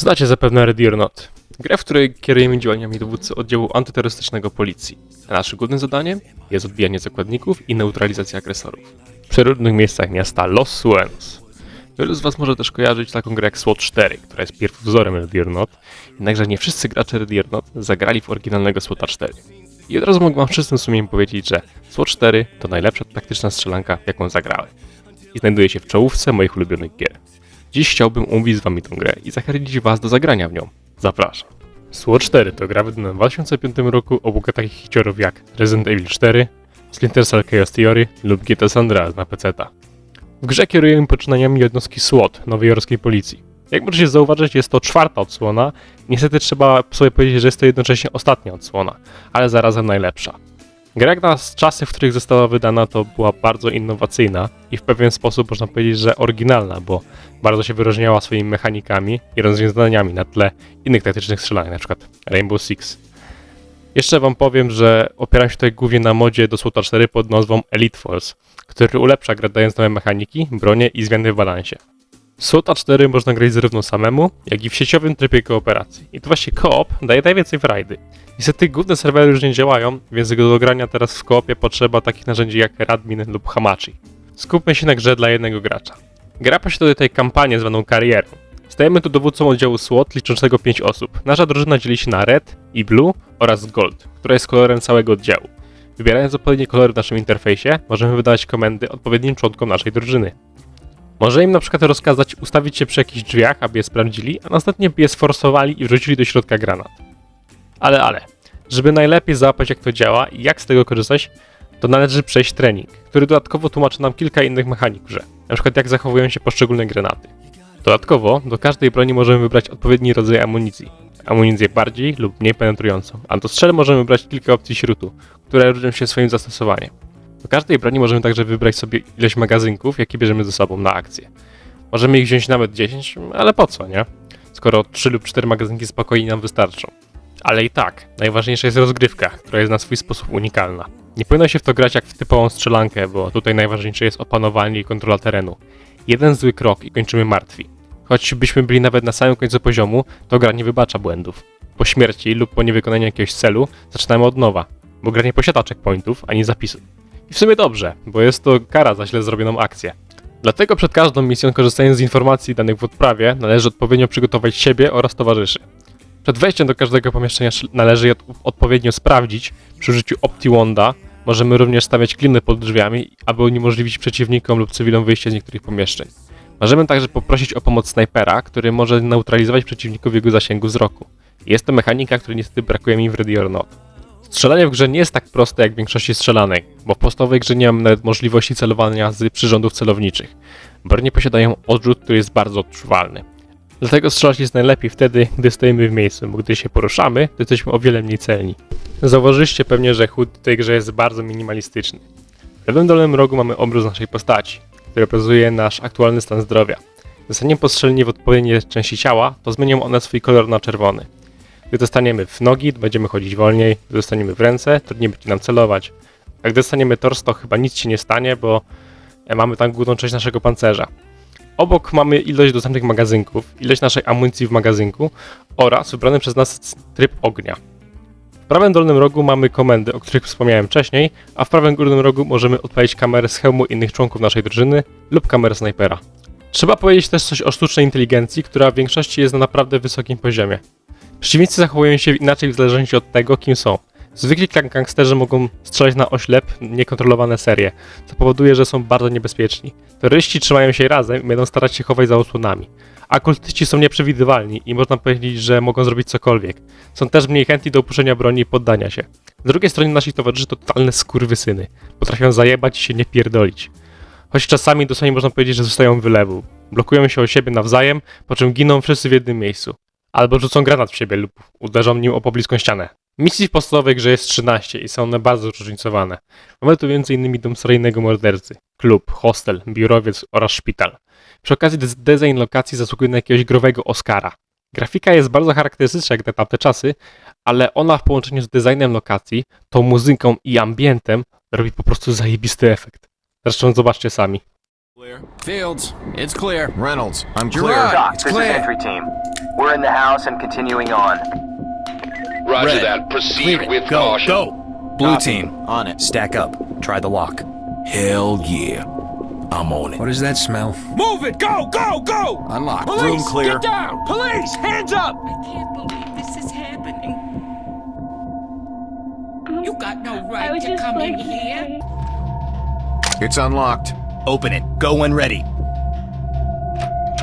Znacie zapewne Ready or Not. Grę, w której kierujemy działaniami dowódcy oddziału antyterrorystycznego policji. A naszym głównym zadaniem jest odbijanie zakładników i neutralizacja agresorów. W przeróżnych miejscach miasta Los Suenos. Wielu z Was może też kojarzyć taką grę jak SWAT 4, która jest pierwowzorem Ready or Not, jednakże nie wszyscy gracze Ready or Not zagrali w oryginalnego SWAT 4. I od razu mogę Wam czystym sumieniem powiedzieć, że SWAT 4 to najlepsza taktyczna strzelanka, jaką zagrałem. I znajduje się w czołówce moich ulubionych gier. Dziś chciałbym umówić z wami tę grę i zachęcić was do zagrania w nią. Zapraszam. SWAT 4 to gra wydana w 2005 roku obok takich hiciorów jak Resident Evil 4, Splinter Cell Chaos Theory lub GTA San Andreas na PC-ta. W grze kierujemy poczynaniami jednostki SWAT, nowojorskiej policji. Jak możecie zauważyć, jest to czwarta odsłona. Niestety trzeba sobie powiedzieć, że jest to jednocześnie ostatnia odsłona, ale zarazem najlepsza. Gra na czasy, w których została wydana, to była bardzo innowacyjna i w pewien sposób można powiedzieć, że oryginalna, bo bardzo się wyróżniała swoimi mechanikami i rozwiązaniami na tle innych taktycznych strzelanek, np. Rainbow Six. Jeszcze wam powiem, że opieram się tutaj głównie na modzie do SWOTA 4 pod nazwą Elite Force, który ulepsza grę dając nowe mechaniki, bronie i zmiany w balansie. SWOTA 4 można grać zarówno samemu, jak i w sieciowym trybie kooperacji. I to właśnie koop daje najwięcej frajdy. Niestety główne serwery już nie działają, więc do grania teraz w koopie potrzeba takich narzędzi jak Radmin lub Hamachi. Skupmy się na grze dla jednego gracza. Gra posiada tutaj kampanię zwaną karierą. Stajemy tu dowódcą oddziału SWAT liczącego 5 osób. Nasza drużyna dzieli się na Red i Blue oraz Gold, która jest kolorem całego oddziału. Wybierając odpowiednie kolory w naszym interfejsie, możemy wydawać komendy odpowiednim członkom naszej drużyny. Może im na przykład rozkazać ustawić się przy jakichś drzwiach, aby je sprawdzili, a następnie by je sforsowali i wrzucili do środka granat. Ale, ale, żeby najlepiej załapać jak to działa i jak z tego korzystać, to należy przejść trening, który dodatkowo tłumaczy nam kilka innych mechanik w grze, przykład jak zachowują się poszczególne granaty. Dodatkowo do każdej broni możemy wybrać odpowiedni rodzaj amunicji, amunicję bardziej lub mniej penetrującą, a do strzel możemy wybrać kilka opcji śrutu, które różnią się swoim zastosowaniem. Do każdej broni możemy także wybrać sobie ilość magazynków, jakie bierzemy ze sobą na akcję. Możemy ich wziąć nawet 10, ale po co, nie? Skoro 3 lub 4 magazynki spokojnie nam wystarczą. Ale i tak, najważniejsza jest rozgrywka, która jest na swój sposób unikalna. Nie powinno się w to grać jak w typową strzelankę, bo tutaj najważniejsze jest opanowanie i kontrola terenu. Jeden zły krok i kończymy martwi. Choć byśmy byli nawet na samym końcu poziomu, to gra nie wybacza błędów. Po śmierci lub po niewykonaniu jakiegoś celu zaczynamy od nowa, bo gra nie posiada checkpointów ani zapisów. I w sumie dobrze, bo jest to kara za źle zrobioną akcję. Dlatego przed każdą misją, korzystając z informacji danych w odprawie, należy odpowiednio przygotować siebie oraz towarzyszy. Przed wejściem do każdego pomieszczenia sz- należy je od- odpowiednio sprawdzić. Przy użyciu OptiWanda możemy również stawiać kliny pod drzwiami, aby uniemożliwić przeciwnikom lub cywilom wyjście z niektórych pomieszczeń. Możemy także poprosić o pomoc snajpera, który może neutralizować przeciwników w jego zasięgu wzroku. Jest to mechanika, której niestety brakuje mi w Ready or Not. Strzelanie w grze nie jest tak proste jak w większości strzelanej, bo w podstawowej grze nie mamy nawet możliwości celowania z przyrządów celowniczych. Bronie posiadają odrzut, który jest bardzo odczuwalny. Dlatego strzelać jest najlepiej wtedy, gdy stoimy w miejscu, bo gdy się poruszamy, to jesteśmy o wiele mniej celni. Zauważyliście pewnie, że HUD w tej grze jest bardzo minimalistyczny. W lewym dolnym rogu mamy obraz naszej postaci, który prezentuje nasz aktualny stan zdrowia. Zostaniemy postrzeleni w odpowiedniej części ciała, to zmienią one swój kolor na czerwony. Gdy dostaniemy w nogi, będziemy chodzić wolniej, gdy dostaniemy w ręce, trudniej będzie nam celować. A gdy dostaniemy tors, to chyba nic się nie stanie, bo e, mamy tam główną część naszego pancerza. Obok mamy ilość dostępnych magazynków, ilość naszej amunicji w magazynku oraz wybrany przez nas tryb ognia. W prawym dolnym rogu mamy komendy, o których wspomniałem wcześniej, a w prawym górnym rogu możemy odpalić kamerę z hełmu innych członków naszej drużyny lub kamerę snajpera. Trzeba powiedzieć też coś o sztucznej inteligencji, która w większości jest na naprawdę wysokim poziomie. Przeciwnicy zachowują się inaczej w zależności od tego, kim są. Zwykli gang- gangsterzy mogą strzelać na oślep niekontrolowane serie, co powoduje, że są bardzo niebezpieczni. Terroryści trzymają się razem i będą starać się chować za osłonami. A kultyści są nieprzewidywalni i można powiedzieć, że mogą zrobić cokolwiek. Są też mniej chętni do opuszczenia broni i poddania się. Z drugiej strony nasi towarzysze to totalne skurwysyny. Potrafią zajebać i się nie pierdolić. Choć czasami dosłownie można powiedzieć, że zostają wylewu. Blokują się o siebie nawzajem, po czym giną wszyscy w jednym miejscu. Albo rzucą granat w siebie lub uderzą nim o pobliską ścianę. Misji w podstawowej grze jest 13 i są one bardzo zróżnicowane. Mamy tu m.in. dom seryjnego mordercy, klub, hostel, biurowiec oraz szpital. Przy okazji des- design lokacji zasługuje na jakiegoś growego Oscara. Grafika jest bardzo charakterystyczna jak na tamte czasy, ale ona w połączeniu z designem lokacji, tą muzyką i ambientem robi po prostu zajebisty efekt. Zresztą zobaczcie sami. Clear. Fields, it's clear. Reynolds, I'm Gerard, clear. it's This is entry team. We're in the house and continuing on. Roger Red. that. Proceed Clear. with Go, caution. go. Blue Copy. team, on it. Stack up. Try the lock. Hell yeah. I'm on it. What is that smell? Move it! Go! Go! Go! Unlock. Police! Room clear. Get down! Police! Hands up! I can't believe this is happening. You got no right to come in here. It's unlocked. Open it. Go when ready.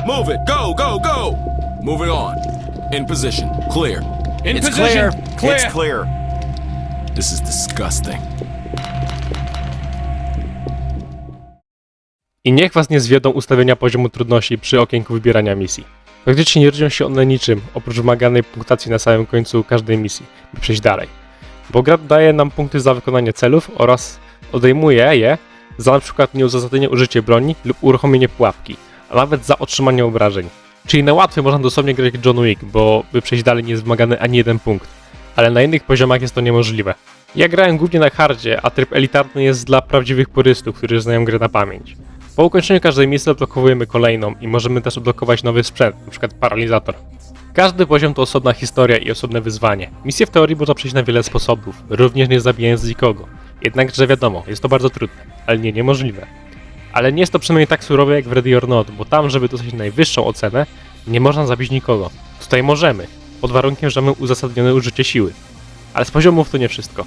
Move it! Go! Go! Go! Moving on. In position. Clear. In It's position. clear. It's clear. This is disgusting. I niech was nie zwiodą ustawienia poziomu trudności przy okienku wybierania misji. Faktycznie nie różnią się one niczym, oprócz wymaganej punktacji na samym końcu każdej misji, by przejść dalej. Bo gra daje nam punkty za wykonanie celów oraz odejmuje je za przykład nieuzasadnione użycie broni lub uruchomienie pułapki, a nawet za otrzymanie obrażeń. Czyli na łatwiej można dosłownie grać John Wick, bo by przejść dalej nie jest wymagany ani jeden punkt, ale na innych poziomach jest to niemożliwe. Ja grałem głównie na hardzie, a tryb elitarny jest dla prawdziwych purystów, którzy znają grę na pamięć. Po ukończeniu każdej misji odblokowujemy kolejną i możemy też odblokować nowy sprzęt, np. paralizator. Każdy poziom to osobna historia i osobne wyzwanie. Misje w teorii można przejść na wiele sposobów, również nie zabijając nikogo. Jednakże wiadomo, jest to bardzo trudne, ale nie niemożliwe. Ale nie jest to przynajmniej tak surowe jak w Ready or Not, bo tam, żeby dostać najwyższą ocenę, nie można zabić nikogo. Tutaj możemy, pod warunkiem, że mamy uzasadnione użycie siły. Ale z poziomów to nie wszystko.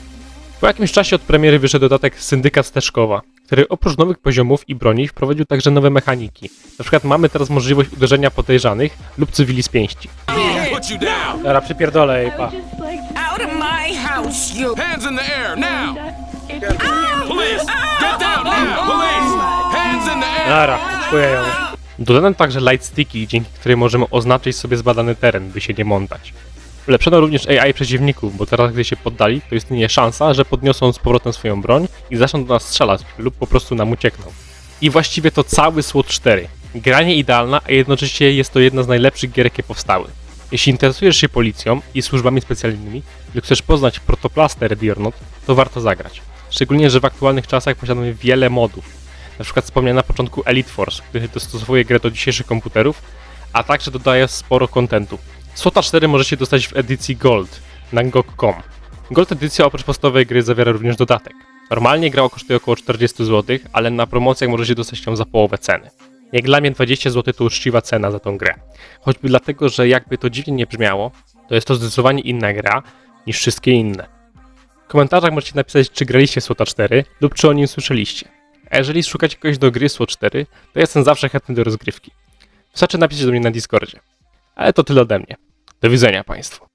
Po jakimś czasie od premiery wyszedł dodatek Syndykat Steszkowa, który oprócz nowych poziomów i broni wprowadził także nowe mechaniki. Na przykład mamy teraz możliwość uderzenia podejrzanych lub cywili z pięści. Dobra, przypierdolę jej, pa. Out of my house, you. Hands in the air now! Police! Get down now! Police! Hands in the air! Dobra, czuję ją. Dodano także lightsticki, dzięki której możemy oznaczyć sobie zbadany teren, by się nie mątać. Ulepszono również AI przeciwników, bo teraz gdy się poddali, to istnieje szansa, że podniosą z powrotem swoją broń i zaczną do nas strzelać lub po prostu nam uciekną. I właściwie to cały SWOT 4. Gra nie idealna, a jednocześnie jest to jedna z najlepszych gier, jakie powstały. Jeśli interesujesz się policją i służbami specjalnymi lub chcesz poznać protoplastę Not, to warto zagrać. Szczególnie, że w aktualnych czasach posiadamy wiele modów. Na przykład wspomniany na początku Elite Force, który dostosowuje grę do dzisiejszych komputerów, a także dodaje sporo kontentu. SWOTA 4 możecie dostać w edycji Gold na GOG.com. Gold edycja oprócz podstawowej gry zawiera również dodatek. Normalnie gra kosztuje około 40 zł, ale na promocjach możecie dostać ją za połowę ceny. Jak dla mnie 20 zł to uczciwa cena za tą grę. Choćby dlatego, że jakby to dziwnie nie brzmiało, to jest to zdecydowanie inna gra niż wszystkie inne. Komentarzach możecie napisać, czy graliście w SWOTA 4 lub czy o nim słyszeliście. A jeżeli szukacie kogoś do gry SWOT 4, to jestem zawsze chętny do rozgrywki. Wystarczy napisać do mnie na Discordzie. Ale to tyle ode mnie. Do widzenia Państwu.